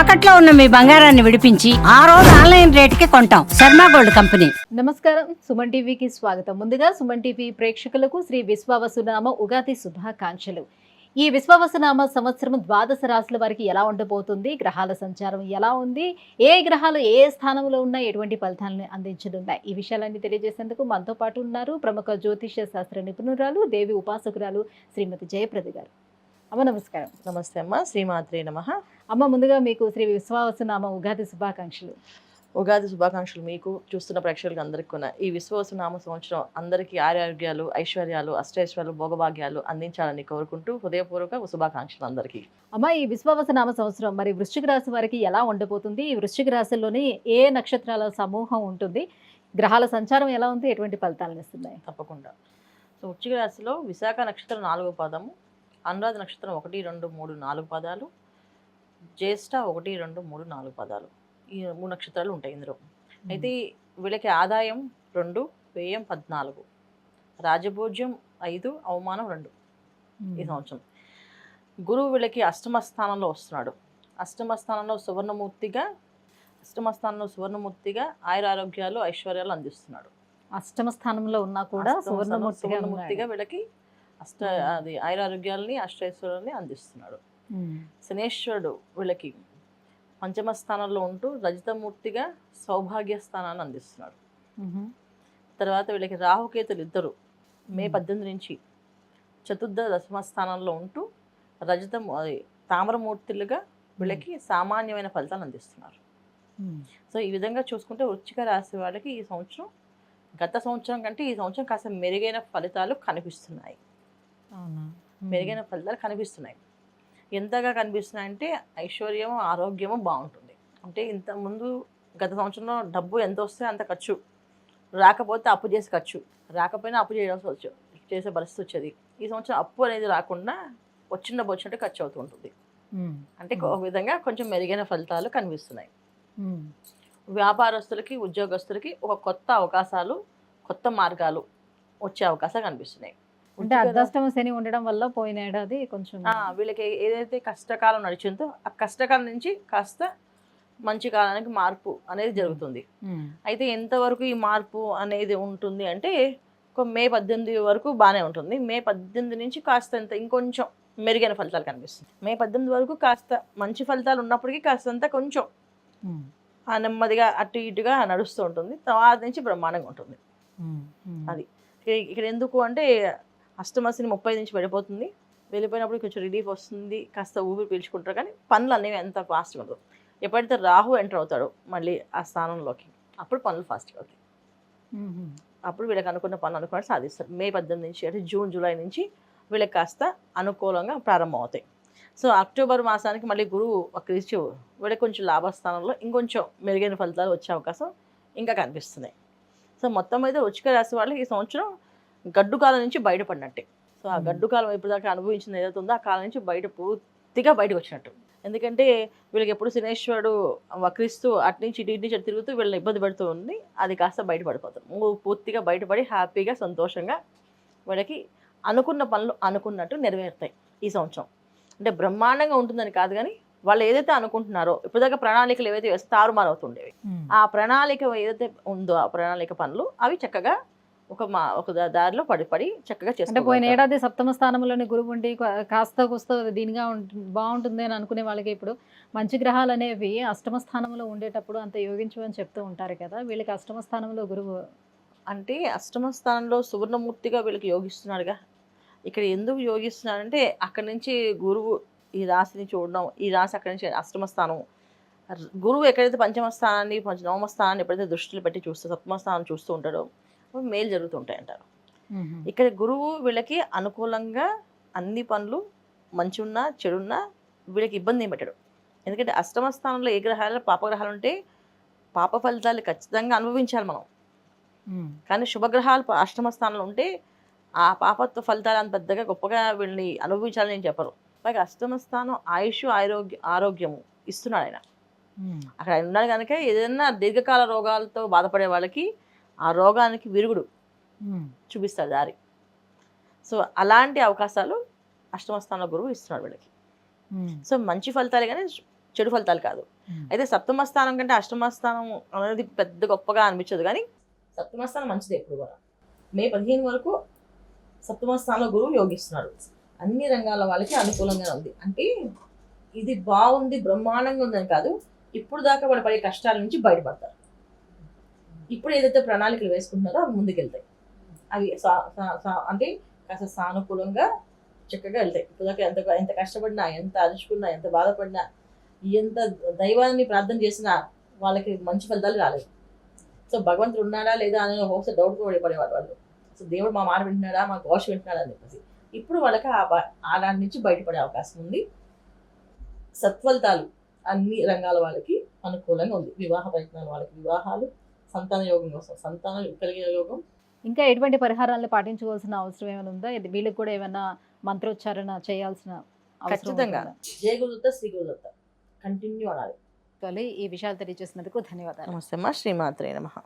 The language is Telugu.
తాకట్లో ఉన్న మీ బంగారాన్ని విడిపించి ఆ రోజు ఆన్లైన్ రేటుకి కొంటాం. Sharma gold company. నమస్కారం. సుమన్ టీవీకి స్వాగతం. ముందుగా సుమన్ టీవీ ప్రేక్షకులకు శ్రీ విశ్వావసునామ ఉగాది శుభాకాంక్షలు. ఈ విశ్వావసునామ సంవత్సరం ద్వాదశ రాశుల వారికి ఎలా ఉండబోతుంది? గ్రహాల సంచారం ఎలా ఉంది? ఏ గ్రహాలు ఏ ఏ స్థానంలో ఉన్నాయి? ఎటువంటి ఫలితాలను అందించనున్నాయి? ఈ విషయాలన్నీ తెలియజేసేందుకు మనతో పాటు ఉన్నారు ప్రముఖ జ్యోతిష శాస్త్ర నిపుణురాలు దేవి ఉపాసకురాలు శ్రీమతి జయప్రద గారు. అమ్మ నమస్కారం. నమస్తే అమ్మ. శ్రీమాత్రే నమ. అమ్మ ముందుగా మీకు శ్రీ విశ్వావసునామ ఉగాది శుభాకాంక్షలు. ఉగాది శుభాకాంక్షలు మీకు చూస్తున్న ప్రేక్షకులకు అందరికీ కూడా. ఈ విశ్వవసు నామ సంవత్సరం అందరికీ ఆరోగ్యాలు ఐశ్వర్యాలు అష్టైశ్వర్యాలు భోగభాగ్యాలు అందించాలని కోరుకుంటూ హృదయపూర్వక శుభాకాంక్షలు అందరికీ. అమ్మ ఈ విశ్వావసనామ సంవత్సరం మరి వృశ్చిక రాశి వారికి ఎలా ఉండబోతుంది? ఈ వృశ్చిక రాశిలోని ఏ నక్షత్రాల సమూహం ఉంటుంది? గ్రహాల సంచారం ఎలా ఉంది? ఎటువంటి ఫలితాలను ఇస్తున్నాయి? తప్పకుండా. సో వృశ్చిక రాశిలో విశాఖ నక్షత్రం నాలుగో పాదము అనురాధ నక్షత్రం ఒకటి రెండు మూడు నాలుగు పదాలు. జ్యేష్ఠ ఒకటి రెండు మూడు నాలుగు పదాలు. ఈ మూడు నక్షత్రాలు ఉంటాయి ఇందులో. అయితే వీళ్ళకి ఆదాయం రెండు వ్యయం పద్నాలుగు. రాజభోజ్యం ఐదు అవమానం రెండు ఈ సంవత్సరం. గురువు వీళ్ళకి అష్టమ స్థానంలో వస్తున్నాడు. అష్టమ స్థానంలో సువర్ణమూర్తిగా అష్టమ స్థానంలో సువర్ణమూర్తిగా ఆయుర ఆరోగ్యాలు ఐశ్వర్యాలు అందిస్తున్నాడు. అష్టమ స్థానంలో ఉన్నా కూడా సువర్ణమూర్తిగా. వీళ్ళకి అష్ట. అది ఆయుర ఆరోగ్యాలని అష్టైశ్వర్యాలని అందిస్తున్నాడు. శనేశ్వరుడు వీళ్ళకి పంచమ స్థానంలో ఉంటూ రజితమూర్తిగా సౌభాగ్య స్థానాన్ని అందిస్తున్నాడు. తర్వాత వీళ్ళకి రాహుకేతులు ఇద్దరు మే. పద్దెనిమిది నుంచి చతుర్థ దశమ స్థానంలో ఉంటూ రజతం అది తామరమూర్తులుగా వీళ్ళకి సామాన్యమైన ఫలితాలు అందిస్తున్నారు. సో ఈ విధంగా చూసుకుంటే వృశ్చిక రాశి వాళ్ళకి ఈ సంవత్సరం గత సంవత్సరం కంటే ఈ సంవత్సరం కాస్త మెరుగైన ఫలితాలు కనిపిస్తున్నాయి. మెరుగైన ఫలితాలు కనిపిస్తున్నాయి. ఎంతగా కనిపిస్తున్నాయంటే ఐశ్వర్యము ఆరోగ్యము బాగుంటుంది. అంటే ఇంత ముందు గత సంవత్సరంలో డబ్బు ఎంత వస్తే అంత ఖర్చు. రాకపోతే అప్పు చేసి ఖర్చు. రాకపోయినా అప్పు చేయాల్సి వచ్చు చేసే పరిస్థితి వచ్చేది. ఈ సంవత్సరం అప్పు అనేది రాకుండా వచ్చిన వచ్చినట్టు ఖర్చు అవుతూ ఉంటుంది. అంటే ఒక విధంగా కొంచెం మెరుగైన ఫలితాలు కనిపిస్తున్నాయి. వ్యాపారస్తులకి ఉద్యోగస్తులకి ఒక కొత్త అవకాశాలు కొత్త మార్గాలు వచ్చే అవకాశాలు కనిపిస్తున్నాయి. అంటే అర్ధాష్టమ శని ఉండడం వల్ల పోయిన ఏడాది కొంచెం వీళ్ళకి ఏదైతే కష్టకాలం నడిచిందో ఆ కష్టకాలం నుంచి కాస్త మంచి కాలానికి మార్పు అనేది జరుగుతుంది. అయితే ఎంతవరకు ఈ మార్పు అనేది ఉంటుంది అంటే ఒక మే పద్దెనిమిది వరకు బాగానే ఉంటుంది మే పద్దెనిమిది నుంచి కాస్త ఇంత ఇంకొంచెం మెరుగైన ఫలితాలు కనిపిస్తుంది మే పద్దెనిమిది వరకు కాస్త మంచి ఫలితాలు ఉన్నప్పటికీ కాస్తంత కొంచెం. ఆ నెమ్మదిగా అటు ఇటుగా నడుస్తూ ఉంటుంది తర్వాత నుంచి బ్రహ్మాండంగా ఉంటుంది. అది. ఇక- ఇక్కడ ఎందుకు అంటే అష్టమశని ముప్పై నుంచి వెళ్ళిపోతుంది వెళ్ళిపోయినప్పుడు కొంచెం రిలీఫ్ వస్తుంది. కాస్త ఊపిరి పీల్చుకుంటారు. కానీ పనులు అనేవి ఎంత ఫాస్ట్గా ఉండదు ఎప్పుడైతే రాహు ఎంటర్ అవుతాడో మళ్ళీ ఆ స్థానంలోకి అప్పుడు పనులు ఫాస్ట్గా అవుతాయి. అప్పుడు వీళ్ళకి అనుకున్న పనులు అనుకుని సాధిస్తారు. మే పద్దెనిమిది నుంచి అంటే జూన్ జూలై నుంచి వీళ్ళకి కాస్త అనుకూలంగా ప్రారంభం అవుతాయి. సో అక్టోబర్ మాసానికి మళ్ళీ గురువు వక్రించి వీళ్ళకి కొంచెం లాభస్థానంలో ఇంకొంచెం మెరుగైన ఫలితాలు వచ్చే అవకాశం ఇంకా కనిపిస్తున్నాయి. సో మొత్తం అయితే రుచిక రాశి వాళ్ళకి ఈ సంవత్సరం గడ్డు కాలం నుంచి బయటపడినట్టే. సో ఆ. గడ్డు కాలం ఇప్పుడు దాకా అనుభవించింది ఏదైతే ఉందో ఆ కాలం నుంచి బయట పూర్తిగా బయటకు వచ్చినట్టు ఎందుకంటే వీళ్ళకి ఎప్పుడు శనేశ్వరుడు వక్రిస్తూ అటు నుంచి ఇటు ఇటు నుంచి అటు తిరుగుతూ వీళ్ళని ఇబ్బంది పెడుతూ ఉంది. అది కాస్త బయటపడిపోతారు మూ- పూర్తిగా బయటపడి హ్యాపీగా సంతోషంగా వీళ్ళకి అనుకున్న పనులు అనుకున్నట్టు నెరవేరుతాయి ఈ సంవత్సరం. అంటే బ్రహ్మాండంగా ఉంటుందని కాదు కానీ వాళ్ళు ఏదైతే అనుకుంటున్నారో ఇప్పటిదాకా ప్రణాళికలు ఏవైతే తారుమారవుతుండేవి. ఆ ప్రణాళిక ఏదైతే ఉందో ఆ ప్రణాళిక పనులు అవి చక్కగా ఒక మా ఒక దారిలో పడి పడి చక్కగా అంటే పోయిన. ఏడాది సప్తమ స్థానంలోని గురువు ఉండి కాస్త కూస్త దీనిగా బాగుంటుంది అని అనుకునే వాళ్ళకి ఇప్పుడు మంచి గ్రహాలు అనేవి అష్టమ స్థానంలో ఉండేటప్పుడు అంత యోగించమని చెప్తూ ఉంటారు కదా వీళ్ళకి అష్టమ స్థానంలో గురువు అంటే అష్టమ స్థానంలో సువర్ణమూర్తిగా వీళ్ళకి యోగిస్తున్నాడుగా ఇక్కడ ఎందుకు యోగిస్తున్నాడంటే అక్కడి నుంచి గురువు ఈ రాశిని చూడడం ఈ రాశి అక్కడి నుంచి అష్టమ స్థానం గురువు ఎక్కడైతే పంచమ స్థానాన్ని పంచ నవమ స్థానాన్ని ఎప్పుడైతే దృష్టిలో పెట్టి చూస్తూ సప్తమ స్థానం చూస్తూ ఉంటాడో మేలు జరుగుతుంటాయి అంటారు ఇక్కడ గురువు వీళ్ళకి అనుకూలంగా అన్ని పనులు మంచి ఉన్నా చెడున్నా వీళ్ళకి ఇబ్బంది ఏం పెట్టడు. ఎందుకంటే అష్టమ స్థానంలో ఏ గ్రహాలు పాపగ్రహాలు ఉంటే పాప ఫలితాలు ఖచ్చితంగా అనుభవించాలి మనం. కానీ శుభగ్రహాలు అష్టమ స్థానంలో ఉంటే ఆ పాపత్వ ఫలితాలు అంత పెద్దగా గొప్పగా వీళ్ళని అనుభవించాలని నేను చెప్పరు. పైగా అష్టమ స్థానం ఆయుష్ ఆరోగ్య ఆరోగ్యము ఇస్తున్నాడు ఆయన. అక్కడ ఆయన ఉన్నాడు కనుక ఏదైనా దీర్ఘకాల రోగాలతో బాధపడే వాళ్ళకి ఆ రోగానికి విరుగుడు. చూపిస్తాడు దారి. సో అలాంటి అవకాశాలు అష్టమ స్థానంలో గురువు ఇస్తున్నాడు వీళ్ళకి. సో మంచి ఫలితాలే కానీ చెడు ఫలితాలు కాదు. అయితే సప్తమ స్థానం కంటే అష్టమ స్థానం అనేది పెద్ద గొప్పగా అనిపించదు కానీ సప్తమ స్థానం మంచిది ఎప్పుడు కూడా. మే పదిహేను వరకు సప్తమ స్థానంలో గురువు యోగిస్తున్నాడు. అన్ని రంగాల వాళ్ళకి అనుకూలంగా ఉంది. అంటే ఇది బాగుంది బ్రహ్మాండంగా ఉందని కాదు. ఇప్పుడు దాకా వాళ్ళు పడే కష్టాల నుంచి బయటపడతారు. ఇప్పుడు ఏదైతే ప్రణాళికలు వేసుకుంటున్నారో అవి ముందుకెళ్తాయి. అవి సా- సా- అంటే కాస్త సానుకూలంగా చక్కగా వెళ్తాయి. ఇప్పుడు ఎంత ఎంత కష్టపడినా ఎంత అరుచుకున్నా ఎంత బాధపడినా ఎంత దైవాన్ని ప్రార్థన చేసినా వాళ్ళకి మంచి ఫలితాలు రాలేదు. సో భగవంతుడు ఉన్నాడా లేదా అని ఒకసారి డౌట్ కూడా వాళ్ళు. సో దేవుడు మా మాట వింటున్నాడా మా ఘోష వింటున్నాడా అని చెప్పేసి. ఇప్పుడు వాళ్ళకి ఆ బ- ఆ దాని నుంచి బయటపడే అవకాశం ఉంది. సత్ఫలితాలు అన్ని రంగాల వాళ్ళకి అనుకూలంగా ఉంది. వివాహ ప్రయత్నాలు వాళ్ళకి వివాహాలు సంతాన యోగం కోసం సంతానం కలిగే యోగం. ఇంకా ఎటువంటి పరిహారాలను పాటించుకోవాల్సిన అవసరం ఏమైనా ఉందా? ఇది వీళ్ళకి కూడా ఏమైనా మంత్రోచ్చారణ చేయాల్సిన అవసరం ఖచ్చితంగా. ఉంటుందా? జయ గురుదత్త శ్రీ గురుదత్త. కంటిన్యూ అనాలి. ఈ విషయాలు తెలియజేసినందుకు ధన్యవాదాలు. నమస్తే అమ్మా. శ్రీమాత్రే నమ.